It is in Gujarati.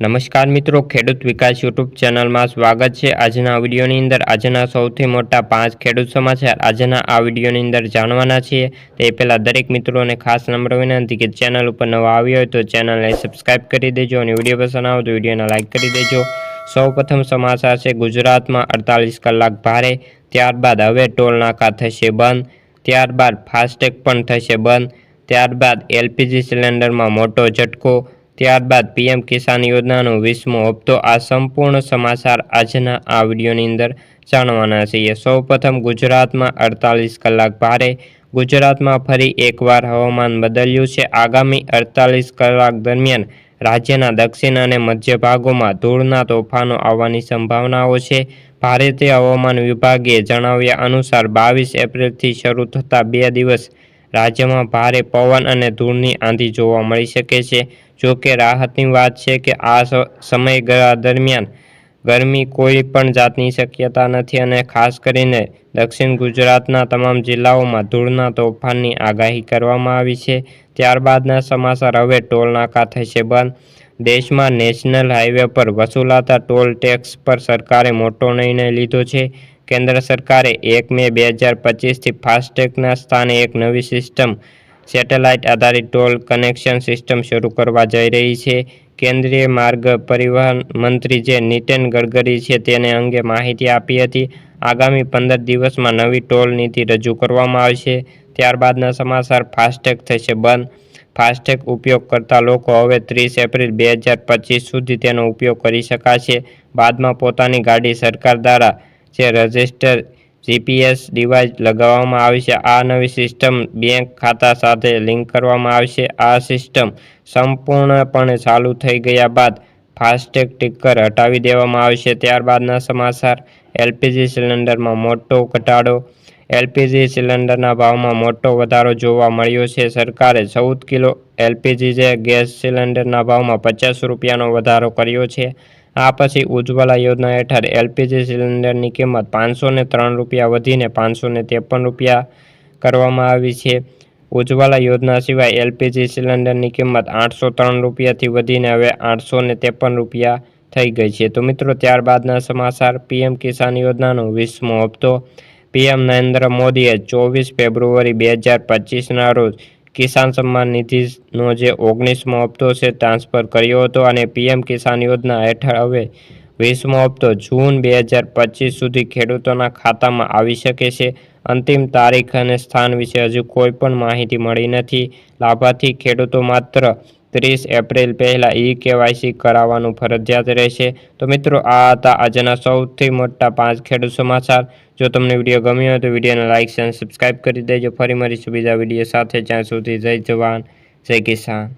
નમસ્કાર મિત્રો, ખેડૂત વિકાસ યુટ્યુબ ચેનલમાં સ્વાગત છે. આજના વિડીયોની અંદર આજના સૌથી મોટા પાંચ ખેડૂત સમાચાર આજના આ વિડીયોની અંદર જાણવાના છીએ. તે પહેલાં દરેક મિત્રોને ખાસ નંબર વિનંતી કે ચેનલ ઉપર નવા આવ્યો હોય તો ચેનલને સબસ્ક્રાઇબ કરી દેજો અને વીડિયો પસંદ આવે તો વિડીયોને લાઇક કરી દેજો. સૌ પ્રથમ સમાચાર છે, ગુજરાતમાં અડતાલીસ કલાક ભારે, ત્યારબાદ હવે ટોલ નાકા થશે બંધ, ત્યારબાદ ફાસ્ટેગ પણ થશે બંધ, ત્યારબાદ એલપીજી સિલિન્ડરમાં મોટો ઝટકો ત્યારબાદ પીએમ કિસાન યોજનાનો વીસમો હપ્તો આ સંપૂર્ણ સમાચાર આજના આ વિડીયોની અંદર જાણવાના છીએ. સૌપ્રથમ ગુજરાતમાં અડતાલીસ કલાક ભારે, ગુજરાતમાં ફરી એકવાર હવામાન બદલ્યું છે. આગામી અડતાલીસ કલાક દરમિયાન રાજ્યના દક્ષિણ અને મધ્ય ભાગોમાં ધૂળના તોફાનો આવવાની સંભાવનાઓ છે. ભારતીય હવામાન વિભાગે જણાવ્યા અનુસાર બાવીસ એપ્રિલથી શરૂ થતા બે દિવસ રાજ્યમાં ભારે પવન અને ધૂળની આંધી જોવા મળી શકે છે. જો કે રાહતની વાત છે કે આ સમયગાળા દરમિયાન ગરમી કોઈ પણ જાતની શક્યતા નથી અને ખાસ કરીને દક્ષિણ ગુજરાતના તમામ જિલ્લાઓમાં ધૂળના તોફાનની આગાહી કરવામાં આવી છે. ત્યારબાદના સમાચાર હવે ટોલ નાકા થશે બંધ. દેશમાં નેશનલ હાઈવે પર વસૂલાતા ટોલ ટેક્સ પર સરકારે મોટો નિર્ણય લીધો છે. કેન્દ્ર સરકારે એક મે બે હજાર પચીસથી ફાસ્ટેગના સ્થાને એક નવી સિસ્ટમ, સેટેલાઇટ આધારિત ટોલ કનેક્શન સિસ્ટમ શરૂ કરવા જઈ રહી છે. કેન્દ્રીય માર્ગ પરિવહન મંત્રી જે નીતિન ગડકરી છે તેને અંગે માહિતી આપી હતી. આગામી પંદર દિવસમાં નવી ટોલ નીતિ રજૂ કરવામાં આવશે. ત્યારબાદના સમાચાર ફાસ્ટેગ થશે બંધ. ફાસ્ટેગ ઉપયોગ કરતા લોકો હવે ત્રીસ એપ્રિલ બે હજાર પચીસ સુધી તેનો ઉપયોગ કરી શકાશે. બાદમાં પોતાની ગાડી સરકાર દ્વારા જે રજિસ્ટર જીપીએસ ડિવાઇસ લગાવવામાં આવશે આ નવી સિસ્ટમ બેંક ખાતા સાથે લિંક કરવામાં આવશે. આ સિસ્ટમ સંપૂર્ણપણે ચાલુ થઈ ગયા બાદ ફાસ્ટેગ ટિકર હટાવી દેવામાં આવશે ત્યારબાદના સમાચાર. એલપીજી સિલિન્ડરમાં મોટો ઘટાડો. એલપીજી સિલિન્ડરના ભાવમાં મોટો વધારો જોવા મળ્યો છે. સરકારે ચૌદ કિલો એલપીજી જે ગેસ સિલિન્ડરના ભાવમાં પચાસ રૂપિયાનો વધારો કર્યો છે. આ પછી ઉજ્જવલા યોજના હેઠળ એલપીજી સિલિન્ડરની કિંમત પાંચસો ત્રણ રૂપિયા વધીને પાંચસો ત્રેપન રૂપિયા કરવામાં આવી છે. ઉજ્જવલા યોજના સિવાય એલપીજી સિલિન્ડરની કિંમત આઠસો ત્રણ રૂપિયાથી વધીને હવે આઠસો ત્રેપન રૂપિયા થઈ ગઈ છે. તો મિત્રો, ત્યારબાદના સમાચાર, પીએમ કિસાન યોજનાનો વીસમો હપ્તો. પીએમ નરેન્દ્ર મોદીએ ચોવીસ ફેબ્રુઆરી બે હજાર પચીસના રોજ કિસાન સન્માન નિધિનો જે ઓગણીસમો હપ્તો છે, ટ્રાન્સફર કર્યો હતો અને પીએમ કિસાન યોજના હેઠળ હવે વીસમો હપ્તો જૂન બે હજાર પચીસ સુધી ખેડૂતોના ખાતામાં આવી શકે છે. અંતિમ તારીખ અને સ્થાન વિશે હજુ કોઈ પણ માહિતી મળી નથી. લાભાર્થી ખેડૂતો માત્ર ત્રીસ એપ્રિલ પહેલાં ઈ કેવાયસી કરાવવાનું ફરજિયાત રહેશે. તો મિત્રો, આ હતા આજના સૌથી મોટા પાંચ ખેડૂત સમાચાર. જો તમને વીડિયો ગમ્યો હોય તો વિડીયોને લાઇક અને સબસ્ક્રાઇબ કરી દેજો. ફરી મળીશું બીજા વીડિયો સાથે. જ્યાં સુધી જય જવાન, જય કિસાન.